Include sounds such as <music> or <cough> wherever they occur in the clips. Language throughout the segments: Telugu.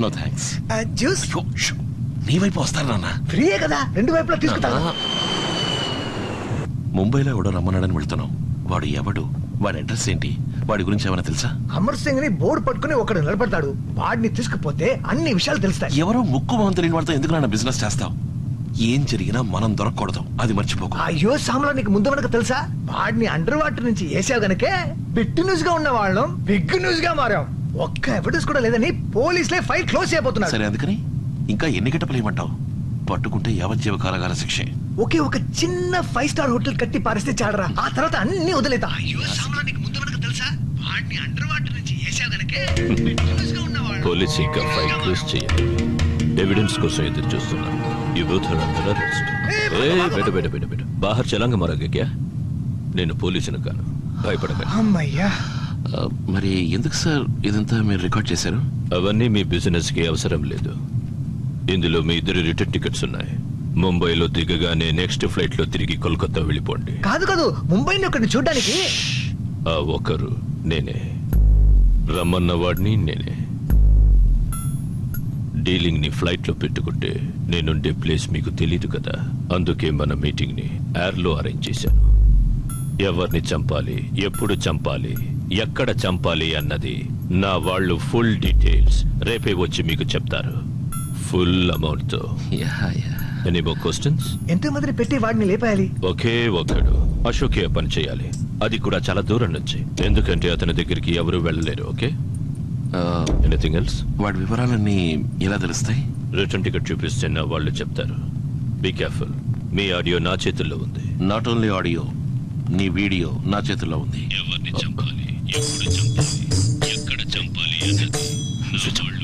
No thanks juice? నీ వైపు వస్తారు నాన్న? ఫ్రీయే కదా రెండు వైపులా తీసుకుంటాను ముంబైలో ఎవడో రమ్మన్నాడని వెళ్తున్నావు వాడు ఎవడు? వాడి అడ్రస్ ఏంటి? వాడి గురించి ఏమైనా తెలుసా? అమర్ సింగ్ని బోర్డు పట్టుకుని ఒకడు నిలబడతాడు. వాడిని తీసుకుపోతే అన్ని విషయాలు తెలుస్తాయి. ఎవరో ముక్కు మొహం తెలియని వాళ్ళతో ఎందుకు నాన్న బిజినెస్ చేస్తావు? ఏం జరిగినా మనం దొరకకూడదు. అది మర్చిపోకు. అయ్యో సామ్లా నీకు ముందు వెనక తెలుసా? వాడిని అండర్ వాటర్ నుంచి వేసావు గనకే బిట్ న్యూస్గా ఉన్న వాళ్ళం బిగ్ న్యూస్గా మారాం. ఒక్క ఎవిడెన్స్ కూడా లేదని పోలీసులే ఫైల్ క్లోజ్ చేయబోతున్నారు. సరే అందుకని ఇంకా ఎన్ని గంటలు ఏమంటావు పట్టుకుంటే యావజ్జీవ కాలగాల శిక్షే. ఒకే ఒక చిన్న ఫైవ్ స్టార్ హోటల్ కట్టి పారిస్తే చాడరా ఆ తర్వాత అన్ని వదిలేతా. తెలుసా? వాడిని అండర్ వాటర్ నుంచి వేసావు గనకే. <laughs> పోలీస్ ఇంకా ఫైల్ క్లోజ్ చేయాలి ఎవిడెన్స్ కోసం ఎదురు చూస్తున్నాం. You both are under arrest ఏ బెట బెట బెట బెట. బాహర్ చలంగ మరగ క్యా నేను పోలీసును కాను. భయపడకండి. అమ్మయ్యా. మరి ఎందుకు సార్ ఇదంతా మీరు రికార్డ్ చేశారు? అవన్నీ మీ బిజినెస్కి అవసరం లేదు. ఇందులో మీ ఇద్దరు రిటర్న్ టికెట్స్ ఉన్నాయి. ముంబైలో దిగగానే నెక్స్ట్ ఫ్లైట్లో తిరిగి కోల్కతా వెళ్ళిపోండి. కాదు కాదు ముంబైని ఒకరిని చూడడానికి. ఆ ఒకరు నేనే. రమ్మన్న వాడిని నేనే. డీలింగ్ని ఫ్లైట్లో పెట్టుకుంటే నేనుండే ప్లేస్ మీకు తెలియదు కదా. అందుకే మన మీటింగ్ని ఎయిర్లో అరేంజ్ చేశాను. ఎవరిని చంపాలి ఎప్పుడు చంపాలి ఎక్కడ చంపాలి అన్నది. నా వాళ్ళు ఫుల్ డీటెయిల్స్. రేపే వచ్చి మీకు చెప్తారు. Full అమౌంట్తో yeah yeah any more questions ఎంతో మందిని పెట్టి వాడిని లేపేయాలి ఒకే ఒక్కడు. అశోకే పని చేయాలి. అది కూడా చాలా దూరం నుంచి. ఎందుకంటే అతని దగ్గరికి ఎవరు వెళ్ళలేరు ఓకే? ఎనీథింగ్ ఎల్స్ వాడి వివరాలన్నీ ఎలా తెలుస్తాయి? రిటర్న్ టికెట్ చూపిస్తే నా వాళ్ళు చెప్తారు. బీ కేర్ఫుల్ మీ ఆడియో నా చేతుల్లో ఉంది. నాట్ ఓన్లీ ఆడియో నీ వీడియో నా చేతుల్లో ఉంది. ఎవరిని చంపాలి? ఎప్పుడు చంపాలి? ఎక్కడ చంపాలి అన్నది నా వాళ్ళు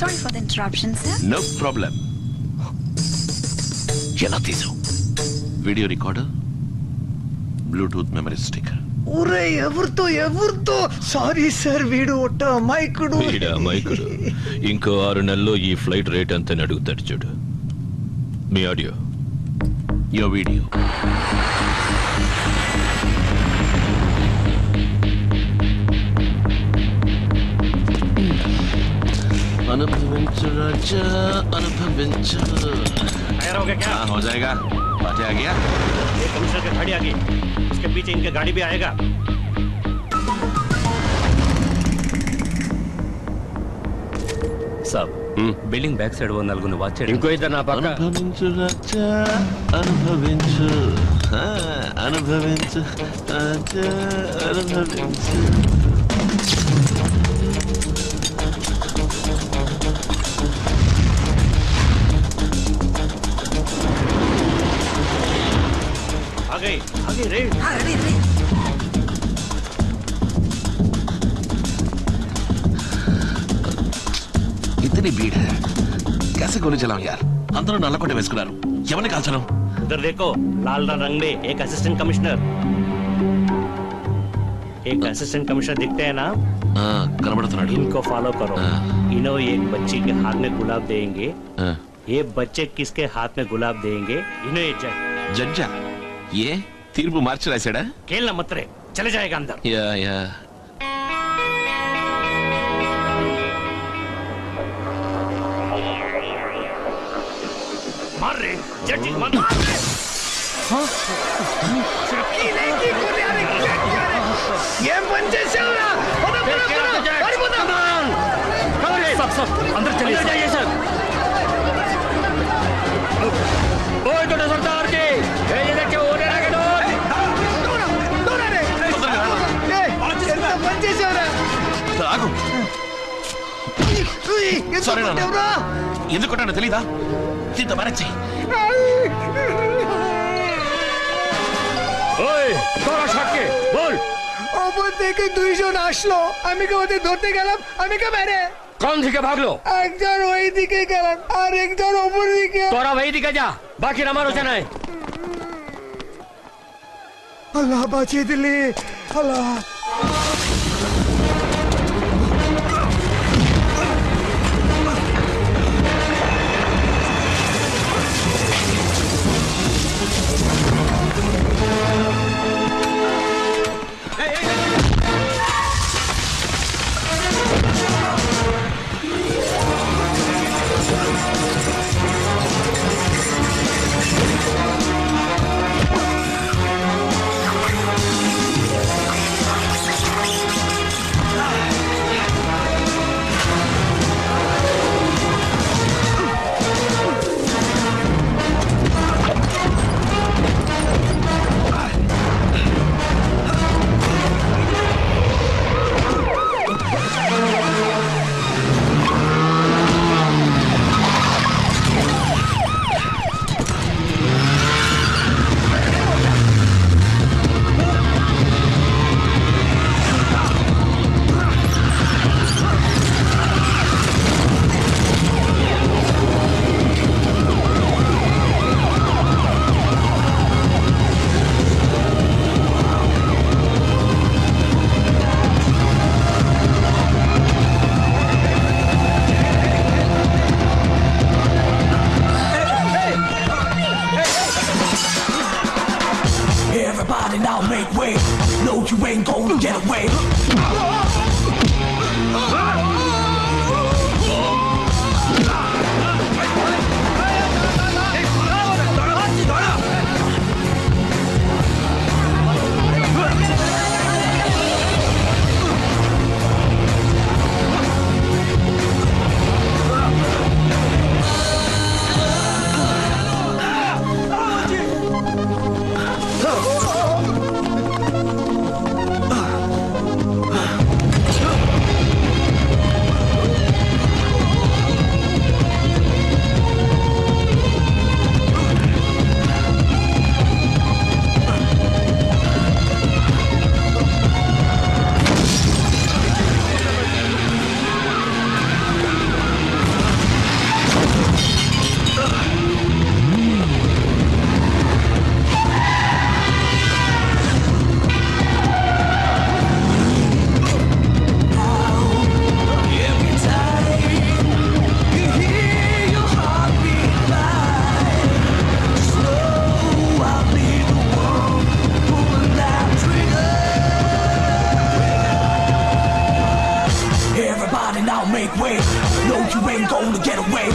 Sorry for the interruption, sir. No problem ఎలా తీసావు? Video recorder bluetooth memory sticker ఊరే ఎవరితో ఎవరితో? సారీ సార్ వీడు ఒట్ట అమాయకుడు. వీడా మైకుడు ఇంకో ఆరు నెలల్లో ఈ ఫ్లైట్ రేట్ అంతా అడుగుతాడు చూడు. మీ ఆడియో. యో వీడియో అనుభవించు రాజా అనుభవించు टायर हो गया क्या हाँ, हो जाएगा बातें आ गया ये कमिश्नर की गाड़ी आ गई इसके पीछे इनके गाड़ी भी आएगा సాబ్ బిల్డింగ్ బ్యాక్ సైడ్ ఓ నలుగురు వాచ్ ఇంకో ఇద్దరు నా పక్క అనుభవించు రాజా అనుభవించు ఆ, అనుభవించు రాజా అనుభవించు कैसे गोली चलाऊं यार అందరూ నల్లకొండ వేసుకున్నారు ఎవరిని కాల్చను उधर देखो लाल रंग में एक असिस्टेंट कमिश्नर एक असिस्टेंट कमिश्नर दिखते हैं ना ఆ, కనబడుతున్నాడు इनको फॉलो करो हाँ। इन्हों एक बच्ची के हाथ में गुलाब देंगे ఆ, ये बच्चे किसके हाथ में गुलाब देंगे इन्हें ये जज జడ్జా ఏ తీర్పు మార్చి రాశాడా खेलना मत रे चले जाएगा अंदर యా యా डोर దూరం, దూరం రే. ఏయ్, ఎంత పని చేసావురా ఆగు ఉయ్, ఎంత Sorry, నాన్న. కొట్టావురా? ఎందుకు కొట్టానో తెలీదా దీంతో మేనేజ్ చెయ్యి ওই তোরা সাক্ষে বল। ওপর থেকে দুইজন আসলো। আমি কে ওদের ধরতে গেলাম? আমি কে বাইরে? কোন দিকে ভাগলো? একজন ওই দিকে গেলাম আর একজন ওপর দিকে। তোরা ওই দিকে যা বাকি আমার ওখানে আল্লাহ বাঁচিয়ে দিলে আল্লাহ। Get away. And I'll make way. No, you ain't gonna get away.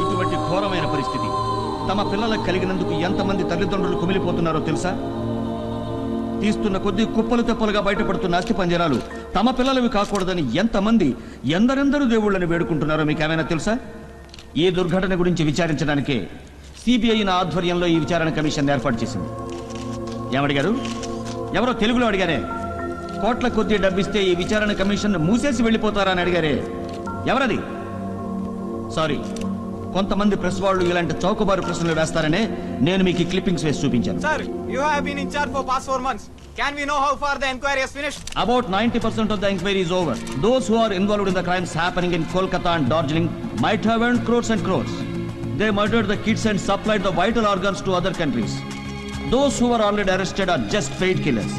ఇటువంటి ఘోరమైన పరిస్థితి తమ పిల్లలకు కలిగినందుకు ఎంతమంది తల్లిదండ్రులు కుమిలిపోతున్నారో తెలుసా? తీస్తున్న కొద్ది కుప్పలు తెప్పలుగా బయటపడుతున్న అస్థి పంజరాలు తమ పిల్లలవి కాకూడదని ఎంతమంది ఎందరెందరూ దేవుళ్ళని వేడుకుంటున్నారో మీకు తెలుసా? ఈ దుర్ఘటన గురించి విచారించడానికే సిబిఐ నా ఆధ్వర్యంలో ఈ విచారణ కమిషన్ ఏర్పాటు చేసింది. ఏమడిగారు? ఎవరో తెలుగులో అడిగారే. కోట్ల కొద్దీ డబ్బిస్తే ఈ విచారణ కమిషన్ మూసేసి వెళ్ళిపోతారా అని అడిగారే. ఎవరది? సారీ. కొంతమంది ప్రెస్ వాళ్ళు ఇలాంటి చౌకబారు ప్రశ్నలు వేస్తారనే నేను మీకు క్లిప్పింగ్స్ వేసి చూపించాను. Sir you have been in charge for past 4 months can we know how far the enquiry is finished about 90% of the enquiry is over those who are involved in the crimes happening in Kolkata and Darjeeling might have earn crores and crores they murdered the kids and supplied the vital organs to other countries those who are already arrested are just paid killers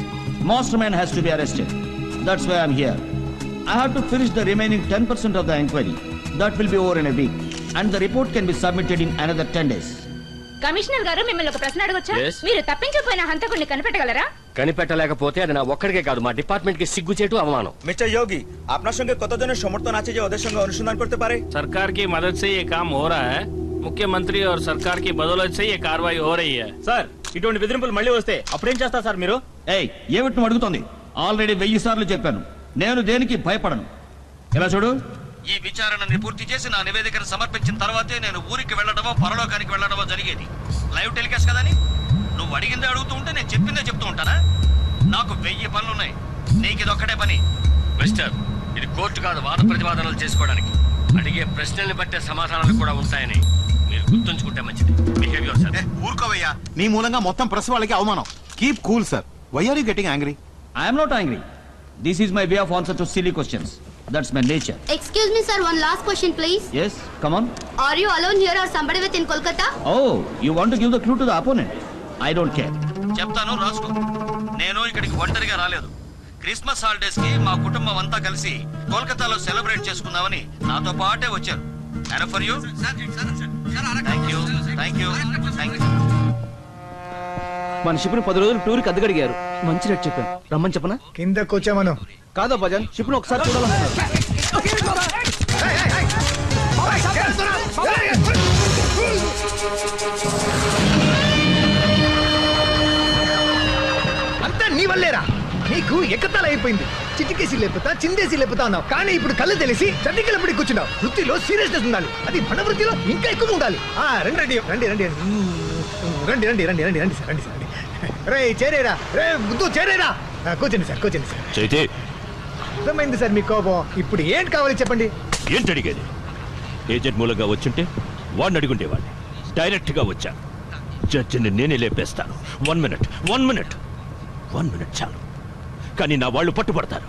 master man has to be arrested that's why I'm here I have to finish the remaining ten percent of the enquiry that will be over in a week And the report can be submitted in another 10 days. Commissioner గారు మిమ్మల్ని ఒక ప్రశ్న అడగొచ్చా Yes. మీరు తప్పించకపోయిన హంతకుడిని కనిపెట్టగలరా కనిపెట్టలేకపోతే అది నా ఒక్కడికే కాదు మా డిపార్ట్మెంట్ కి సిగ్గుచేటు అవమానం মিস্টার যোগী আপনার সঙ্গে কতজনের সমর্থন আছে যে ওদের সঙ্গে অনুসন্ধান করতে পারে सरकार की मदद से ये काम हो रहा है मुख्यमंत्री और सरकार की बदौलत से ये कार्रवाई हो रही है సార్ ఇటువంటి బెదిరింపులు మళ్ళీ వస్తే అప్పుడేం చేస్తారు సార్ మీరు ఏయ్ ఏమిటి నువ్వు అడుగుతోంది ఆల్రెడీ వెయ్యి సార్లు చెప్పాను నేను దేనికి భయపడను ఇలా చూడు ఈ విచారణని పూర్తి చేసి నా నివేదికను సమర్పించిన తర్వాతే నేను ఊరికి వెళ్ళడమో పరలోకానికి వెళ్ళడమో జరిగేది. లైవ్ టెలికాస్ట్ కదని నువ్వు అడిగిందే అడుగుతూ ఉంటే నేను చెప్పిందే చెప్తూ ఉంటానా? నాకు వెయ్యి పనులున్నాయి. నీకు ఇది ఒక్కటే పని. మిస్టర్ ఇది కోర్టు కాదు వాద ప్రతివాదనలు చేసుకోవడానికి. అడిగే ప్రశ్నల్ని బట్టే సమాధానాలు కూడా ఉంటాయని మీరు గుర్తుంచుకుంటే మంచిది. బిహేవియర్ సార్ ఊరుకోవయ్యా. నీ మూలంగా మొత్తం ప్రెస్ వాళ్ళకి అవమానం. Keep cool sir why are you getting angry I'm not angry this is my way of answer to silly questions That's my nature. Excuse me, sir. One last question, please. Yes, come on. Are you alone here or somebody with in Kolkata? Oh, you want to give the clue to the opponent? I don't care. చెప్తాను రాసుకో నేను ఇక్కడికి ఒంటరిగా రాలేదు క్రిస్మస్ హాలిడేస్కి మా కుటుంబం అంతా కలిసి కోల్కతాలో సెలబ్రేట్ చేసుకుందామని నాతో పాటే వచ్చారు for you thank you thank you thank you మన షిప్ పది రోజులు టూర్కి అద్దెగడిగారు మంచి రేట్ చెప్పాను రమ్మని చెప్పనా కిందకు వచ్చామను కాదా భజన్ షిప్ను ఒకసారి అంతా నీ వల్లేరా నీకు ఎక్కతాలు అయిపోయింది చిటికేసి లేపుతా చిందేసి లేపుతా అన్నావు కానీ ఇప్పుడు కళ్ళు తెలిసి చట్టికలపడి కూర్చున్నావు వృత్తిలో సీరియస్నెస్ ఉండాలి అది మన వృత్తిలో ఇంకా ఎక్కువ ఉండాలి రండి రండి రండి రండి రండి రండి రండి రండి రండి సార్ రండి సార్ రండి రే చేరేరా. రే ముద్దు చేరేరా. కూర్చోండి సార్ కూర్చోండి సార్. చైతే. అర్థమైంది సార్ మీ కోపం. ఇప్పుడు ఏంటి కావాలి చెప్పండి? ఏంటి అడిగేది? ఏజెంట్ మూలంగా వచ్చుంటే వాడిని అడుగుండేవాడిని. డైరెక్ట్గా వచ్చా. జడ్జిని నేనే లేపేస్తాను. One minute one minute. One minute చాలు. కానీ నా వాళ్ళు పట్టుబడతారు.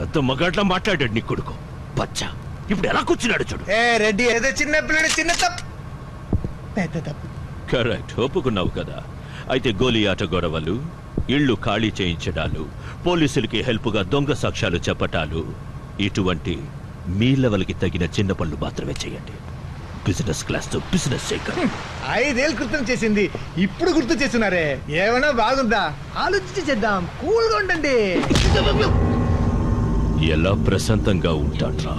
పెద్ద మగాడ్లా మాట్లాడాడు నీ కొడుకు. బచ్చా ఇప్పుడు ఎలా కూర్చున్నాడు చూడు. ఏ రెడ్డి ఏదో చిన్న పిల్లడు చిన్న తప్పు. పెద్ద తప్పు. కరెక్ట్. ఒప్పుకున్నావు కదా. అయితే గోలీ ఆట గొడవలు ఇళ్ళు ఖాళీ చేయించడాలు పోలీసులకి హెల్ప్గా దొంగ సాక్ష్యాలు చెప్పటాలు ఇటువంటి మీ లెవెల్కి తగిన చిన్న పనులు మాత్రమే చేయండి. బిజినెస్ క్లాస్తో బిజినెస్ చేయకండి. ఐదేళ్ళు క్రితం చేసింది. ఇప్పుడు గుర్తు చేస్తున్నారే. ఏమైనా బాగుందా? ఆలోచించి చేద్దాం. కూల్గా ఉండండి. ఎలా ప్రశాంతంగా ఉంటాడ్రా?